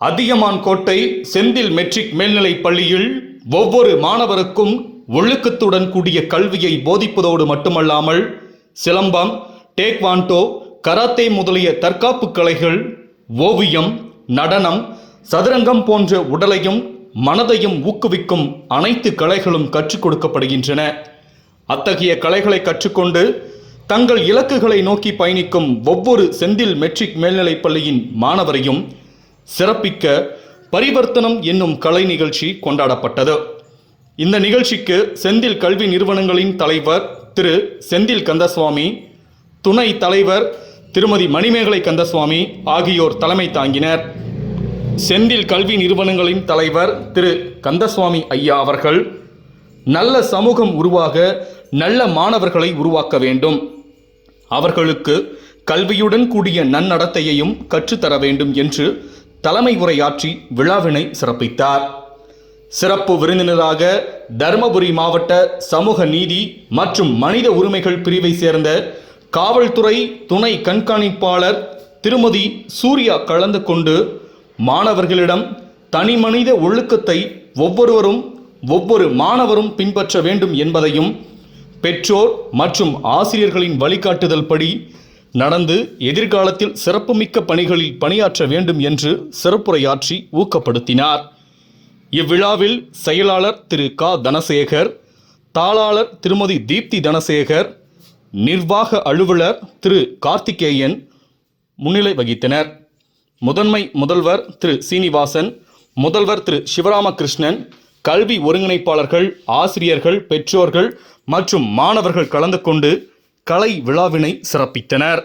அதியமான் கோட்டை செந்தில் மெட்ரிக் மேல்நிலைப் பள்ளியில் ஒவ்வொரு மாணவருக்கும் ஒழுக்கத்துடன் கூடிய கல்வியை போதிப்பதோடு மட்டுமல்லாமல் சிலம்பம் டேக்வாண்டோ கராத்தே முதலிய தற்காப்பு கலைகள் ஓவியம் நடனம் சதுரங்கம் போன்ற உடலையும் மனதையும் ஊக்குவிக்கும் அனைத்து கலைகளும் கற்றுக் கொடுக்கப்படுகின்றன. அத்தகைய கலைகளை கற்றுக்கொண்டு தங்கள் இலக்குகளை நோக்கி பயணிக்கும் ஒவ்வொரு செந்தில் மெட்ரிக் மேல்நிலைப் பள்ளியின் மாணவரையும் சிறப்பிக்க பரிவர்த்தனம் என்னும் கலை நிகழ்ச்சி கொண்டாடப்பட்டது. இந்த நிகழ்ச்சிக்கு செந்தில் கல்வி நிறுவனங்களின் தலைவர் திரு செந்தில் கந்தசுவாமி துணை தலைவர் திருமதி மணிமேகலை கந்தசுவாமி ஆகியோர் தலைமை தாங்கினர். செந்தில் கல்வி நிறுவனங்களின் தலைவர் திரு கந்தசுவாமி ஐயா அவர்கள் நல்ல சமூகம் உருவாக நல்ல மாணவர்களை உருவாக்க வேண்டும். அவர்களுக்கு கல்வியுடன் கூடிய நன்னடத்தையையும் கற்றுத்தர வேண்டும் என்று தலைமை உரையாற்றி விழாவினை சிறப்பித்தார். சிறப்பு விருந்தினராக தருமபுரி மாவட்ட சமூக நீதி மற்றும் மனித உரிமைகள் பிரிவை சேர்ந்த காவல்துறை துணை கண்காணிப்பாளர் திருமதி சூர்யா கலந்து கொண்டு மாணவர்களிடம் தனிமனித ஒழுக்கத்தை ஒவ்வொருவரும் ஒவ்வொரு மாணவரும் பின்பற்ற வேண்டும் என்பதையும் பெற்றோர் மற்றும் ஆசிரியர்களின் வழிகாட்டுதல் படி நடந்து எதிர்காலத்தில் சிறப்புமிக்க பணிகளில் பணியாற்ற வேண்டும் என்று சிறப்புரையாற்றி ஊக்கப்படுத்தினார். இவ்விழாவில் செயலாளர் திரு. க. தனசேகர் தாளாளர் திருமதி தீப்தி தனசேகர் நிர்வாக அலுவலர் திரு. கார்த்திகேயன் முன்னிலை வகித்தனர். முதன்மை முதல்வர் திரு. சீனிவாசன் முதல்வர் திரு. சிவராமகிருஷ்ணன் கல்வி ஒருங்கிணைப்பாளர்கள் ஆசிரியர்கள் பெற்றோர்கள் மற்றும் மாணவர்கள் கலந்து கொண்டு கலை விழாவினை சிறப்பித்தனர்.